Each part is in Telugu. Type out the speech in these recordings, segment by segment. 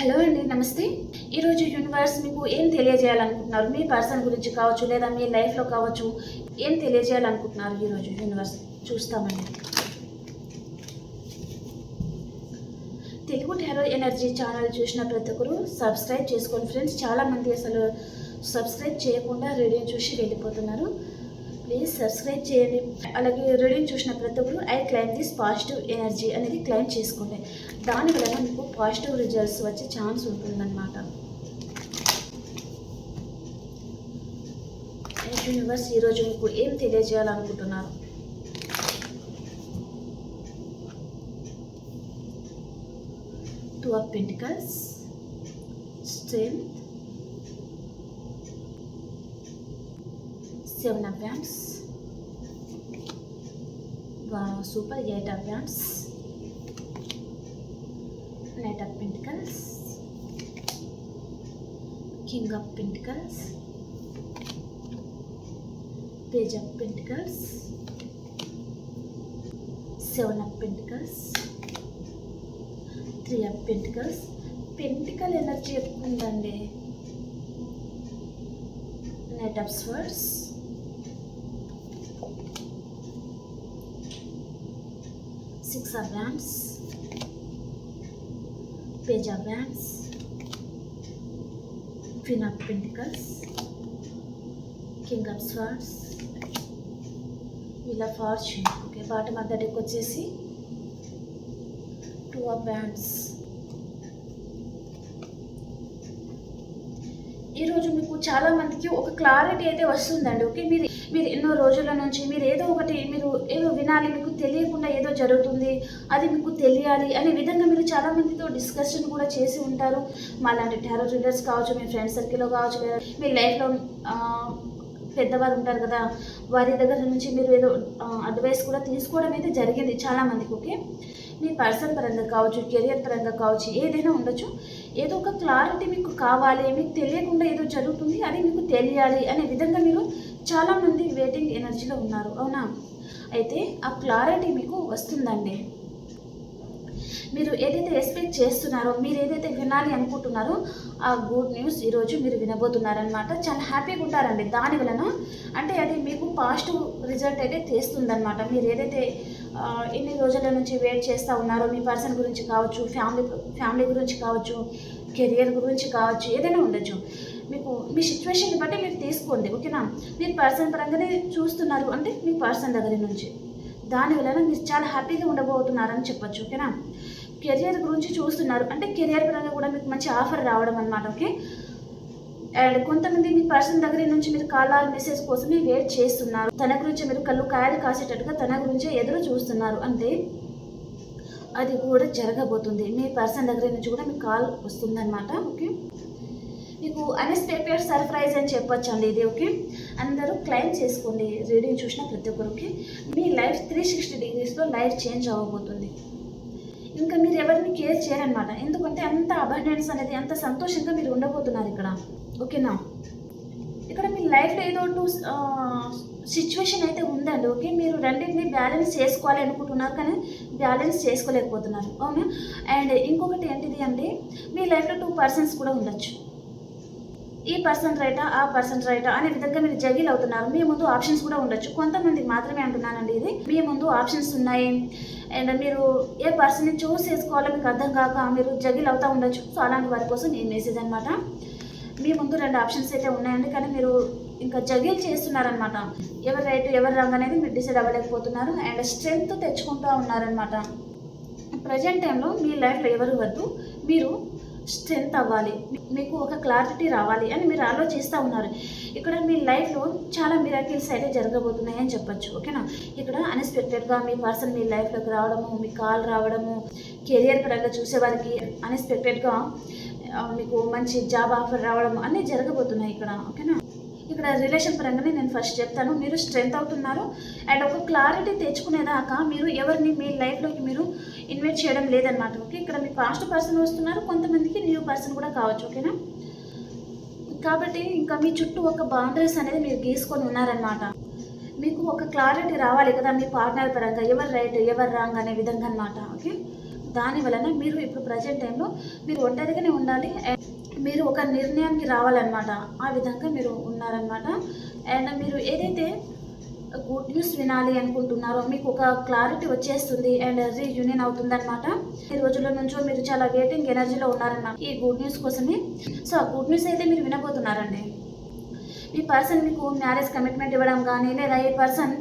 హలో అండి నమస్తే. ఈరోజు యూనివర్స్ మీకు ఏం తెలియజేయాలనుకుంటున్నారు? మీ పర్సన్ గురించి కావచ్చు లేదా మీ లైఫ్లో కావచ్చు ఏం తెలియజేయాలనుకుంటున్నారు ఈరోజు యూనివర్స్ చూస్తామండి. తెలుగు టెరో ఎనర్జీ ఛానల్ చూసిన ప్రతి ఒక్కరు సబ్స్క్రైబ్ చేసుకోండి. ఫ్రెండ్స్ చాలామంది అసలు సబ్స్క్రైబ్ చేయకుండా రేడియో చూసి వెళ్ళిపోతున్నారు. ప్లీజ్ సబ్స్క్రైబ్ చేయండి. అలాగే రీడింగ్ చూసిన ప్రతి ఒక్కరు I claim this positive energy అనేది క్లైమ్ చేసుకోండి. దాని వలన మీకు పాజిటివ్ రిజల్ట్స్ వచ్చే ఛాన్స్ ఉంటుందన్నమాట. యూనివర్స్ ఈరోజు మీకు ఏం తెలియజేయాలనుకుంటున్నారు? Two of pentacles strength seven of wands super eight of wands knight of pentacles king of pentacles page of pentacles seven of pentacles three of pentacles pentacle energy ఎక్కువ ఉందండి. Knight of swords six of wands page of wands of queen of pentacles king of swords ఇలా fortune okay bottom of deck వచ్చేసి టూ ఆఫ్ బ్యాండ్స్ ఈరోజు మీకు చాలా మందికి ఒక క్లారిటీ అయితే వస్తుందండి. ఓకే మీరు మీరు ఎన్నో రోజుల నుంచి మీరు ఏదో ఒకటి మీరు ఏదో వినాలి మీకు తెలియకుండా ఏదో జరుగుతుంది అది మీకు తెలియాలి అనే విధంగా మీరు చాలా మందితో డిస్కషన్ కూడా చేసి ఉంటారు. మా లాంటి టారో రీడర్స్ కావచ్చు మీ ఫ్రెండ్ సర్కిల్లో కావచ్చు లేదా మీ లైఫ్లో పెద్దవారు ఉంటారు కదా వారి దగ్గర నుంచి మీరు ఏదో అడ్వైస్ కూడా తీసుకోవడం అయితే జరిగింది చాలామందికి ఓకే మీ పర్సన్ పరంగా కావచ్చు కెరియర్ పరంగా కావచ్చు ఏదైనా ఉండొచ్చు. ఏదో ఒక క్లారిటీ మీకు కావాలి మీకు తెలియకుండా ఏదో జరుగుతుంది అది మీకు తెలియాలి అనే విధంగా మీరు చాలామంది వెయిటింగ్ ఎనర్జీలో ఉన్నారు అవునా? అయితే ఆ క్లారిటీ మీకు వస్తుందండి. మీరు ఏదైతే ఎక్స్పెక్ట్ చేస్తున్నారో మీరు ఏదైతే వినాలి అనుకుంటున్నారో ఆ గుడ్ న్యూస్ ఈరోజు మీరు వినబోతున్నారనమాట చాలా హ్యాపీగా ఉంటారండి. దాని వలన అంటే అది మీకు పాజిటివ్ రిజల్ట్ అయితే తెస్తుందనమాట మీరు ఏదైతే ఎన్ని రోజుల నుంచి వెయిట్ చేస్తూ ఉన్నారో మీ పర్సన్ గురించి కావచ్చు ఫ్యామిలీ ఫ్యామిలీ గురించి కావచ్చు కెరియర్ గురించి కావచ్చు ఏదైనా ఉండొచ్చు. మీకు మీ సిచ్యువేషన్ని బట్టి మీరు తీసుకోండి ఓకేనా? మీరు పర్సన్ పరంగానే చూస్తున్నారు అంటే మీ పర్సన్ దగ్గర నుంచి. దాని వలన మీరు చాలా హ్యాపీగా ఉండబోతున్నారని చెప్పొచ్చు ఓకేనా? కెరియర్ గురించి చూస్తున్నారు అంటే కెరియర్ పరంగా కూడా మీకు మంచి ఆఫర్ రావడం అనమాట ఓకే? అండ్ కొంతమంది మీ పర్సన్ దగ్గర నుంచి మీరు కాల్ ఆర్ మెసేజ్ కోసమే వెయిట్ చేస్తున్నారు. తన గురించి మీరు కళ్ళు కాయలు కాసేటట్టుగా తన గురించే ఎదురు చూస్తున్నారు అంటే అది కూడా జరగబోతుంది. మీ పర్సన్ దగ్గర నుంచి కూడా మీకు కాల్ వస్తుందన్నమాట ఓకే? మీకు అన్ఎక్స్పెక్టెడ్ సర్ప్రైజ్ అని చెప్పొచ్చు అండి ఇది ఓకే అందరూ క్లైమ్ చేసుకోండి. రీడింగ్ చూసిన ప్రతి ఒక్కరికి మీ లైఫ్ త్రీ సిక్స్టీ డిగ్రీస్లో లైఫ్ చేంజ్ అవ్వబోతుంది. ఇంకా మీరు ఎవరిని కేర్ చేయరనమాట ఎందుకంటే అంత అబండెన్స్ అనేది అంత సంతోషంగా మీరు ఉండబోతున్నారు ఇక్కడ. ఓకేనా? ఇక్కడ మీ లైఫ్లో ఏదో టూ సిచ్యువేషన్ అయితే ఉందండి. ఓకే మీరు రెండింటిని బ్యాలెన్స్ చేసుకోవాలి అనుకుంటున్నారు కానీ బ్యాలెన్స్ చేసుకోలేకపోతున్నారు. అవునా? అండ్ ఇంకొకటి ఏంటిది అంటే మీ లైఫ్లో టూ పర్సన్స్ కూడా ఉండొచ్చు. ఈ పర్సన్ రైటా ఆ పర్సన్ రైటా అనే విధంగా మీరు జగిల్ అవుతున్నారు. మీ ముందు ఆప్షన్స్ కూడా ఉండొచ్చు. కొంతమంది మాత్రమే అంటున్నానండి ఇది. మీ ముందు ఆప్షన్స్ ఉన్నాయి. అండ్ మీరు ఏ పర్సన్ని చూస్ చేసుకోవాలో మీకు అర్థం కాక మీరు జగిల్ అవుతూ ఉండొచ్చు. సో అలాంటి వారి కోసం ఈ మెసేజ్ అనమాట మీ ముందు రెండు ఆప్షన్స్ అయితే ఉన్నాయండి. కానీ మీరు ఇంకా జగిల్ చేస్తున్నారనమాట ఎవరు రైట్ ఎవరు రాంగ్ అనేది మీరు డిసైడ్ అవ్వలేకపోతున్నారు. అండ్ స్ట్రెంగ్త్ తెచ్చుకుంటూ ఉన్నారనమాట ప్రజెంట్ టైంలో మీ లైఫ్లో ఎవరు వద్దు. మీరు స్ట్రెంత్ అవ్వాలి. మీకు ఒక క్లారిటీ రావాలి అని మీరు ఆలోచిస్తూ ఉన్నారు. ఇక్కడ మీ లైఫ్లో చాలా మిరాకిల్స్ అయితే జరగబోతున్నాయి అని చెప్పొచ్చు. ఓకేనా? ఇక్కడ అన్ఎక్స్పెక్టెడ్గా మీ పర్సన్ మీ లైఫ్లోకి రావడము మీ కాల్ రావడము కెరియర్ పరంగా చూసేవారికి అన్ఎక్స్పెక్టెడ్గా మీకు మంచి జాబ్ ఆఫర్ రావడం అన్నీ జరగబోతున్నాయి ఇక్కడ. ఓకేనా? ఇక్కడ రిలేషన్ పరంగానే నేను ఫస్ట్ చెప్తాను. మీరు స్ట్రెంత్ అవుతున్నారు. అండ్ ఒక క్లారిటీ తెచ్చుకునేదాకా మీరు ఎవరిని మీ లైఫ్లోకి మీరు ఇన్వైట్ చేయడం లేదనమాట ఓకే ఇక్కడ మీ పాస్ట్ పర్సన్ వస్తున్నారు. కొంతమందికి న్యూ పర్సన్ కూడా కావచ్చు. ఓకేనా కాబట్టి ఇంకా మీ చుట్టూ ఒక బౌండరీస్ అనేది మీరు గీసుకొని ఉన్నారనమాట మీకు ఒక క్లారిటీ రావాలి కదా మీ పార్ట్నర్ పరంగా. ఎవరు రైట్ ఎవరు రాంగ్ అనే విధంగా అనమాట ఓకే దాని వలన మీరు ఇప్పుడు ప్రజెంట్ టైంలో మీరు ఒంటరిగానే ఉండాలి. అండ్ మీరు ఒక నిర్ణయానికి రావాలన్నమాట. ఆ విధంగా మీరు ఉన్నారనమాట అండ్ మీరు ఏదైతే గుడ్ న్యూస్ వినాలి అనుకుంటున్నారో మీకు ఒక క్లారిటీ వచ్చేస్తుంది అండ్ రీయూనియన్ అవుతుందన్నమాట. ఈ రోజుల నుంచో మీరు చాలా వెయిటింగ్ ఎనర్జీలో ఉన్నారన్నమాట. ఈ గుడ్ న్యూస్ కోసమే. సో ఆ గుడ్ న్యూస్ అయితే మీరు వినబోతున్నారండి. ఈ పర్సన్ మీకు మ్యారేజ్ కమిట్మెంట్ ఇవ్వడం కానీ లేదా ఈ పర్సన్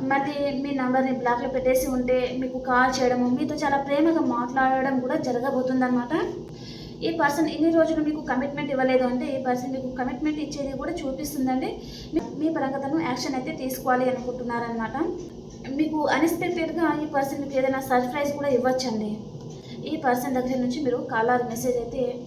మళ్ళీ మీ నెంబర్ని బ్లాక్లో పెట్టేసి ఉంటే మీకు కాల్ చేయడము మీతో చాలా ప్రేమగా మాట్లాడడం కూడా జరగబోతుందన్నమాట. ఈ పర్సన్ ఇన్ని రోజులు మీకు కమిట్మెంట్ ఇవ్వలేదు అంటే ఈ పర్సన్ మీకు కమిట్మెంట్ ఇచ్చేది కూడా చూపిస్తుందండి. మీ- మీ పరంగా తను యాక్షన్ అయితే తీసుకోవాలి అనుకుంటున్నారనమాట మీకు అన్ఎక్స్పెక్టెడ్గా ఈ పర్సన్ మీకు ఏదైనా సర్ప్రైజ్ కూడా ఇవ్వచ్చండి. ఈ పర్సన్ దగ్గర నుంచి మీరు కాలర్ మెసేజ్ అయితే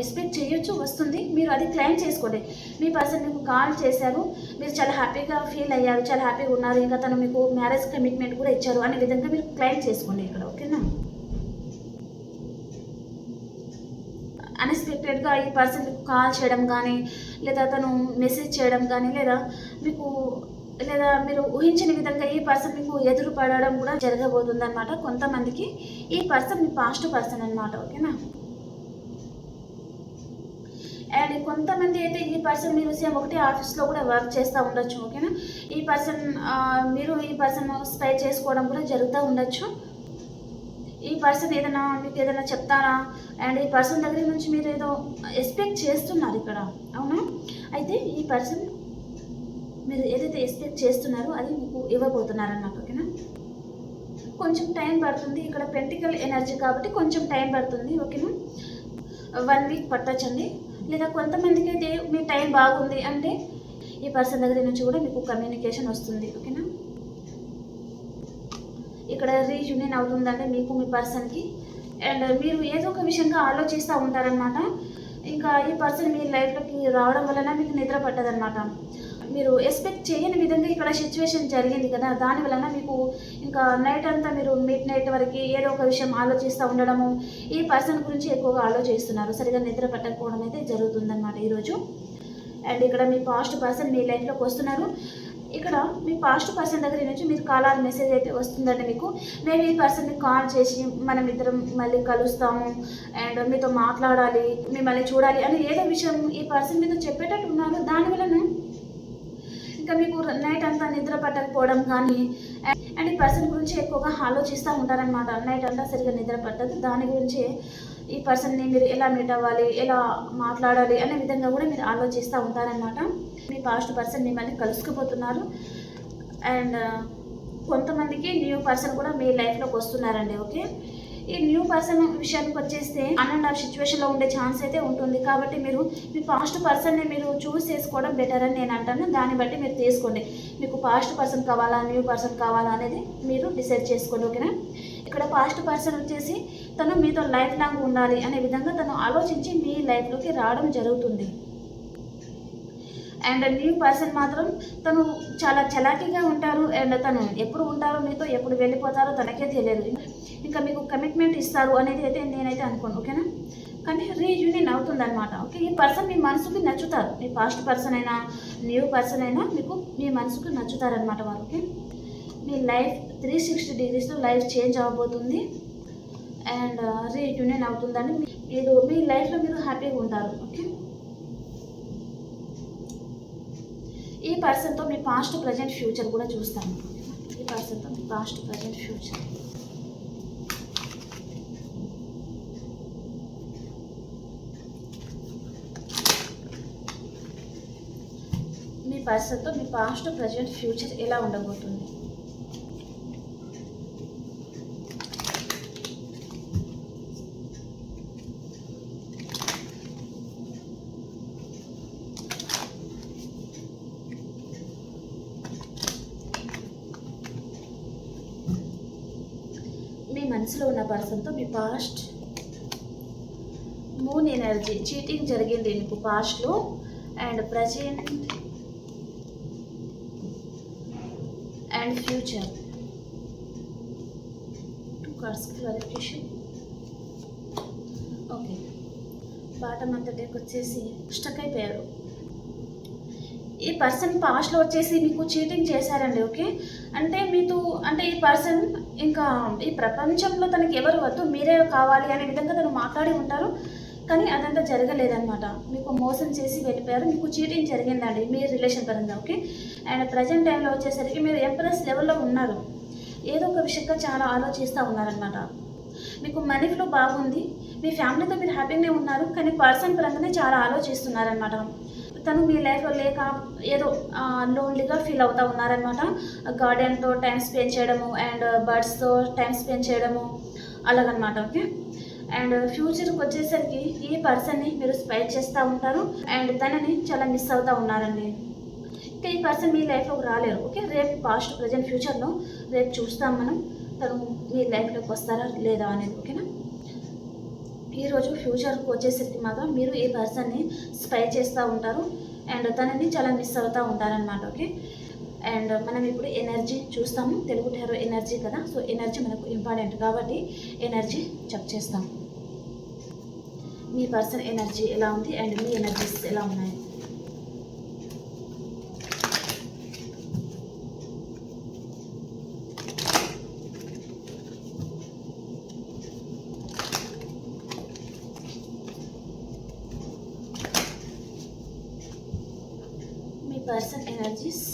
ఎక్స్పెక్ట్ చేయొచ్చు వస్తుంది. మీరు అది క్లెయిమ్ చేసుకోండి. మీ పర్సన్ మీకు కాల్ చేశారు. మీరు చాలా హ్యాపీగా ఫీల్ అయ్యారు చాలా హ్యాపీగా ఉన్నారు. ఇంకా తను మీకు మ్యారేజ్ కమిట్మెంట్ కూడా ఇచ్చారు అనే విధంగా మీరు క్లెయిమ్ చేసుకోండి ఇక్కడ ఓకేనా అన్ఎక్స్పెక్టెడ్గా ఈ పర్సన్ మీకు కాల్ చేయడం కానీ లేదా తను మెసేజ్ చేయడం కానీ లేదా మీకు లేదా మీరు ఊహించిన విధంగా ఈ పర్సన్ మీకు ఎదురు పడడం కూడా జరగబోతుంది అనమాట కొంతమందికి. ఈ పర్సన్ మీ పాస్ట్ పర్సన్ అనమాట ఓకేనా అండ్ కొంతమంది అయితే ఈ పర్సన్ మీరు సేమ్ ఒకటే ఆఫీస్లో కూడా వర్క్ చేస్తూ ఉండొచ్చు ఓకేనా ఈ పర్సన్ మీరు ఈ పర్సన్ స్పై చేసుకోవడం కూడా జరుగుతూ ఉండొచ్చు. ఈ పర్సన్ ఏదైనా మీకు ఏదైనా చెప్తారా? అండ్ ఈ పర్సన్ దగ్గర నుంచి మీరు ఏదో ఎక్స్పెక్ట్ చేస్తున్నారు ఇక్కడ అవునా? అయితే ఈ పర్సన్ మీరు ఏదైతే ఎక్స్పెక్ట్ చేస్తున్నారో అది మీకు ఇవ్వబోతున్నారు అన్నమాట ఓకేనా కొంచెం టైం పడుతుంది ఇక్కడ పెంటికల్ ఎనర్జీ కాబట్టి కొంచెం టైం పడుతుంది ఓకేనా వన్ వీక్ పట్టొచ్చండి. లేదా కొంతమందికి అయితే మీ టైం బాగుంది అంటే ఈ పర్సన్ దగ్గర నుంచి కూడా మీకు కమ్యూనికేషన్ వస్తుంది ఓకేనా? ఇక్కడ రీయూనియన్ అవుతుందంటే మీకు మీ పర్సన్కి అండ్ మీరు ఏదో ఒక విషయంగా ఆలోచిస్తూ ఉంటారనమాట ఇంకా ఈ పర్సన్ మీ లైఫ్లోకి రావడం వలన మీకు నిద్ర పట్టదనమాట మీరు ఎక్స్పెక్ట్ చేయని విధంగా ఇక్కడ సిచ్యువేషన్ జరిగింది కదా దాని వలన మీకు ఇంకా నైట్ అంతా మీరు మిడ్ నైట్ వరకు ఏదో ఒక విషయం ఆలోచిస్తూ ఉండడము ఈ పర్సన్ గురించి ఎక్కువగా ఆలోచిస్తున్నారు. సరిగా నిద్ర పట్టకపోవడం అయితే జరుగుతుందన్నమాట ఈరోజు. అండ్ ఇక్కడ మీ పాస్ట్ పర్సన్ మీ లైఫ్లోకి వస్తున్నారు. ఇక్కడ మీ పాస్ట్ పర్సన్ దగ్గర నుంచి మీరు కాలార్ మెసేజ్ అయితే వస్తుందండి మీకు. నేను ఈ పర్సన్ని కాల్ చేసి మనం ఇద్దరం మళ్ళీ కలుస్తాము అండ్ మీతో మాట్లాడాలి మిమ్మల్ని చూడాలి అని ఏదో విషయం ఈ పర్సన్ మీతో చెప్పేటట్టు ఉన్నారు దాని వలన ఇంకా మీకు నైట్ అంతా నిద్ర పట్టకపోవడం కానీ అండ్ ఈ పర్సన్ గురించి ఎక్కువగా ఆలోచిస్తూ ఉంటారనమాట నైట్ అంతా సరిగ్గా నిద్ర పట్టదు. దాని గురించి ఈ పర్సన్ని మీరు ఎలా మీట్ అవ్వాలి ఎలా మాట్లాడాలి అనే విధంగా కూడా మీరు ఆలోచిస్తూ ఉంటారనమాట మీ పాస్ట్ పర్సన్ మిమ్మల్ని కలుసుకుపోతున్నారు. అండ్ uh, కొంతమందికి న్యూ పర్సన్ కూడా మీ లైఫ్లోకి వస్తున్నారండి ఓకే ఈ న్యూ పర్సన్ విషయానికి వచ్చేస్తే అన్ అండ్ ఆఫ్ సిచ్యువేషన్లో ఉండే ఛాన్స్ అయితే ఉంటుంది. కాబట్టి మీరు మీ పాస్ట్ పర్సన్ని మీరు చూస్ చేసుకోవడం బెటర్ అని నేను అంటాను. దాన్ని బట్టి మీరు తీసుకోండి. మీకు పాస్ట్ పర్సన్ కావాలా న్యూ పర్సన్ కావాలా అనేది మీరు డిసైడ్ చేసుకోండి ఓకేనా ఇక్కడ పాస్ట్ పర్సన్ వచ్చేసి తను మీతో లైఫ్ లాంగ్ ఉండాలి అనే విధంగా తను ఆలోచించి మీ లైఫ్లోకి రావడం జరుగుతుంది. అండ్ న్యూ పర్సన్ మాత్రం తను చాలా చలాకీగా ఉంటారు. అండ్ తను ఎప్పుడు ఉంటారో మీతో ఎప్పుడు వెళ్ళిపోతారో తనకే తెలియదు. ఇంకా మీకు కమిట్మెంట్ ఇస్తారు అనేది అయితే నేనైతే అనుకోను. ఓకేనా? కానీ రీయూనియన్ అవుతుంది అనమాట ఓకే ఈ పర్సన్ మీ మనసుకి నచ్చుతారు. మీ పాస్ట్ పర్సన్ అయినా న్యూ పర్సన్ అయినా మీకు మీ మనసుకు నచ్చుతారనమాట వారు. ఓకే? మీ లైఫ్ త్రీ సిక్స్టీ డిగ్రీస్లో లైఫ్ చేంజ్ అవ్వబోతుంది అండ్ రీయూనియన్ అవుతుందని మీరు మీ లైఫ్లో మీరు హ్యాపీగా ఉంటారు ఓకే? ఈ పర్సన్తో మీ పాస్ట్ ప్రజెంట్ ఫ్యూచర్ కూడా చూస్తాను. ఈ పర్సన్తో మీ పాస్ట్ ప్రజెంట్ ఫ్యూచర్. మీ పర్సన్తో మీ పాస్ట్ ప్రజెంట్ ఫ్యూచర్ ఎలా ఉండబోతుంది? మీ ఉన్న పర్సన్తో మీ పాస్ట్ మూన్ ఎనర్జీ చీటింగ్ జరిగింది. నీకు పాస్ట్లో and present and future two cards clarification okay bottom అంత డేకి వచ్చేసి స్టక్ అయిపోయారు. ఈ పర్సన్ పాస్ట్లో వచ్చేసి మీకు చీటింగ్ చేశారండి ఓకే అంటే మీతో అంటే ఈ పర్సన్ ఇంకా ఈ ప్రపంచంలో తనకి ఎవరు వద్దు మీరే కావాలి అనే విధంగా తను మాట్లాడి ఉంటారు. కానీ అదంతా జరగలేదన్నమాట. మీకు మోసం చేసి వెళ్ళిపోయారు మీకు చీటింగ్ జరిగిందండి మీ రిలేషన్ పరంగా ఓకే అండ్ ప్రజెంట్ టైంలో వచ్చేసరికి మీరు ఎంప్రెస్ లెవెల్లో ఉన్నారు. ఏదో ఒక విషయంగా చాలా ఆలోచిస్తూ ఉన్నారనమాట మీకు మనీ ఫ్లో బాగుంది మీ ఫ్యామిలీతో మీరు హ్యాపీగానే ఉన్నారు కానీ పర్సన్ పరంగానే చాలా ఆలోచిస్తున్నారనమాట తను మీ లైఫ్లో లేక ఏదో లోన్లీగా ఫీల్ అవుతూ ఉన్నారనమాట గార్డెన్తో టైం స్పెండ్ చేయడము అండ్ బర్డ్స్తో టైం స్పెండ్ చేయడము అలాగనమాట ఓకే అండ్ ఫ్యూచర్కి వచ్చేసరికి ఈ పర్సన్ని మీరు స్పైట్ చేస్తూ ఉంటారు అండ్ తనని చాలా మిస్ అవుతూ ఉన్నారండి. ఇంకా ఈ పర్సన్ మీ లైఫ్లోకి రాలేరు ఓకే రేపు పాస్ట్ ప్రజెంట్ ఫ్యూచర్లో రేపు చూస్తాం మనం తను మీ లైఫ్లోకి వస్తారా లేదా అనేది ఓకేనా ఈరోజు ఫ్యూచర్కి వచ్చేసరికి మాత్రం మీరు ఈ పర్సన్ని స్పై చేస్తూ ఉంటారు? అండ్ తనని చాలా మిస్ అవుతూ ఉంటారనమాట ఓకే అండ్ మనం ఇప్పుడు ఎనర్జీ చూస్తాము. తెలుగు టారో ఎనర్జీ కదా? సో ఎనర్జీ మనకు ఇంపార్టెంట్ కాబట్టి ఎనర్జీ చెక్ చేస్తాం మీ పర్సన్ ఎనర్జీ ఎలా ఉంది? అండ్ మీ ఎనర్జీస్ ఎలా ఉన్నాయి మీ పర్సన్ ఎనర్జీస్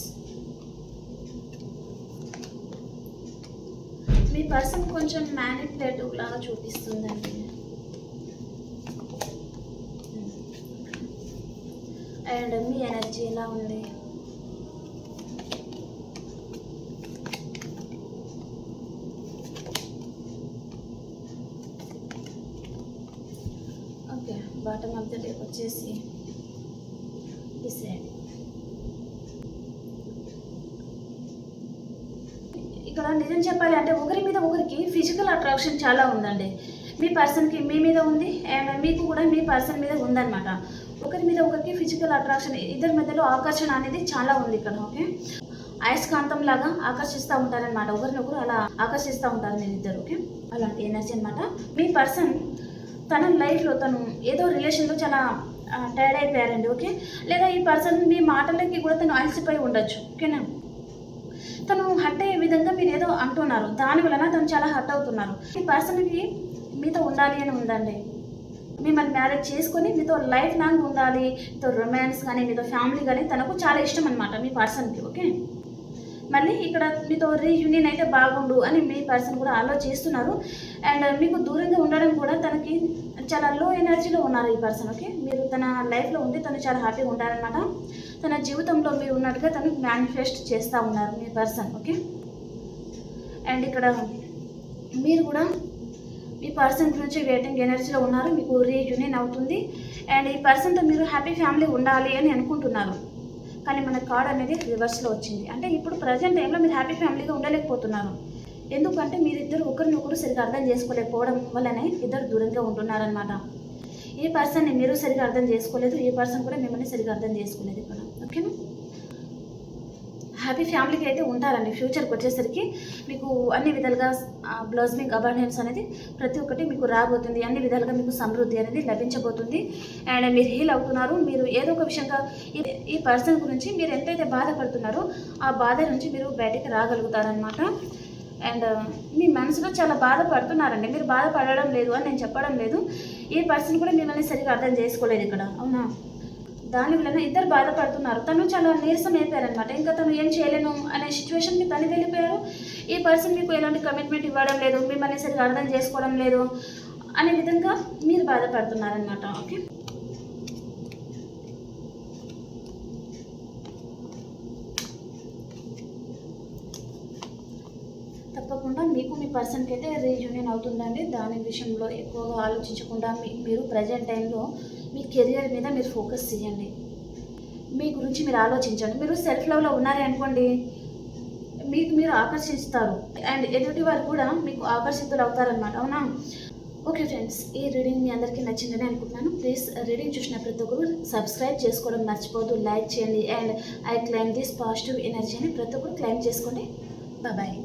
మీ పర్సన్ కొంచెం మ్యానిపులేటివ్ లాగా చూపిస్తుందండి అండ్ మీ ఎనర్జీ ఎలా ఉంది okay bottom of the deck వచ్చేసి డిసైడ్ ఇక్కడ నిజం చెప్పాలి అంటే ఒకరి మీద ఒకరికి ఫిజికల్ అట్రాక్షన్ చాలా ఉందండి. మీ పర్సన్కి మీ మీద ఉంది అండ్ మీకు కూడా మీ పర్సన్ మీద ఉందన్నమాట. ఒకరి మీద ఒకరికి ఫిజికల్ అట్రాక్షన్ ఇద్దరి మధ్యలో ఆకర్షణ అనేది చాలా ఉంది ఇక్కడ ఓకే? అయస్కాంతం లాగా ఆకర్షిస్తూ ఉంటారనమాట ఒకరినొకరు అలా ఆకర్షిస్తూ ఉంటారు నేను ఇద్దరు ఓకే? అలాంటి ఎనర్జీ అనమాట మీ పర్సన్ తన లైఫ్లో తను ఏదో రిలేషన్లో చాలా టైర్డ్ అయిపోయారండి ఓకే? లేదా ఈ పర్సన్ మీ మాటలకి కూడా తను అలసిపోయి ఉండొచ్చు ఓకేనా? తను హర్ట్ అయ్యే విధంగా మీరు ఏదో అంటున్నారు. దాని వలన తను చాలా హర్ట్ అవుతున్నారు. ఈ పర్సన్కి మీతో ఉండాలి అని ఉందండి. మిమ్మల్ని మ్యారేజ్ చేసుకొని మీతో లైఫ్ లాంగ్ ఉండాలి. మీతో రొమాన్స్ కానీ మీతో ఫ్యామిలీ కానీ తనకు చాలా ఇష్టం అనమాట మీ పర్సన్కి ఓకే? మళ్ళీ ఇక్కడ మీతో రీయూనియన్ అయితే బాగుండు అని మీ పర్సన్ కూడా ఆలోచిస్తున్నారు అండ్ మీకు దూరంగా ఉండడం కూడా తనకి చాలా లో ఎనర్జీలో ఉన్నారు ఈ పర్సన్ ఓకే మీరు తన లైఫ్లో ఉండి తను చాలా హ్యాపీగా ఉంటారనమాట తన జీవితంలో మీరు ఉన్నట్టుగా తను మేనిఫెస్ట్ చేస్తూ ఉన్నారు మీ పర్సన్ ఓకే అండ్ ఇక్కడ మీరు కూడా ఈ పర్సన్ గురించి వెయిటింగ్ ఎనర్జీలో ఉన్నారు మీకు రీయూనియన్ అవుతుంది. అండ్ ఈ పర్సన్తో మీరు హ్యాపీ ఫ్యామిలీ ఉండాలి అని అనుకుంటున్నారు. కానీ మన కార్డ్ అనేది రివర్స్లో వచ్చింది. అంటే ఇప్పుడు ప్రజెంట్ టైంలో మీరు హ్యాపీ ఫ్యామిలీగా ఉండలేకపోతున్నారు. ఎందుకంటే మీరిద్దరు ఒకరినొకరు సరిగా అర్థం చేసుకోలేకపోవడం వల్లనే ఇద్దరు దూరంగా ఉంటున్నారనమాట ఈ పర్సన్ని మీరు సరిగా అర్థం చేసుకోలేదు ఈ పర్సన్ కూడా మిమ్మల్ని సరిగా అర్థం చేసుకోలేదు ఇక్కడ. ఓకేనా? హ్యాపీ ఫ్యామిలీకి అయితే ఉంటారండి. ఫ్యూచర్కి వచ్చేసరికి మీకు అన్ని విధాలుగా బ్లౌజింగ్ అబాండెన్స్ అనేది ప్రతి ఒక్కటి మీకు రాబోతుంది. అన్ని విధాలుగా మీకు సమృద్ధి అనేది లభించబోతుంది. అండ్ మీరు హీల్ అవుతున్నారు. మీరు ఏదో ఒక విషయంగా ఈ- పర్సన్ గురించి మీరు ఎంతైతే బాధపడుతున్నారో ఆ బాధ నుంచి మీరు బయటకు రాగలుగుతారనమాట అండ్ uh, మీ మనసులో చాలా బాధపడుతున్నారండి. మీరు బాధపడడం లేదు అని నేను చెప్పడం లేదు. ఈ పర్సన్ కూడా మిమ్మల్ని సరిగ్గా అర్థం చేసుకోలేదు ఇక్కడ. అవునా? దాని వలన ఇద్దరు బాధపడుతున్నారు. తను చాలా నీరసం అయిపోయారనమాట ఇంకా తను ఏం చేయలేను అనే సిచ్యువేషన్కి తను వెళ్ళిపోయారు. ఈ పర్సన్ మీకు ఎలాంటి కమిట్మెంట్ ఇవ్వడం లేదు. మిమ్మల్ని సరిగా అర్థం చేసుకోవడం లేదు. అనే విధంగా మీరు బాధపడుతున్నారనమాట ఓకే తప్పకుండా మీకు మీ పర్సన్కి అయితే రీయూనియన్ అవుతుందండి. దాని విషయంలో ఎక్కువగా ఆలోచించకుండా మీ మీరు ప్రజెంట్ టైంలో మీ కెరియర్ మీద మీరు ఫోకస్ చేయండి. మీ గురించి మీరు ఆలోచించండి. మీరు సెల్ఫ్ లవ్లో ఉన్నారే అనుకోండి మీకు మీరు ఆకర్షిస్తారు. అండ్ ఎదుటి వారు కూడా మీకు ఆకర్షితులు అవుతారనమాట అవునా? ఓకే ఫ్రెండ్స్ ఈ రీడింగ్ మీ అందరికీ నచ్చిందని అనుకుంటున్నాను. ప్లీజ్ రీడింగ్ చూసిన ప్రతి ఒక్కరు సబ్స్క్రైబ్ చేసుకోవడం మర్చిపోవద్దు. లైక్ చేయండి and I claim this positive energy అని ప్రతి ఒక్కరు క్లైమ్ చేసుకోండి. బాయ్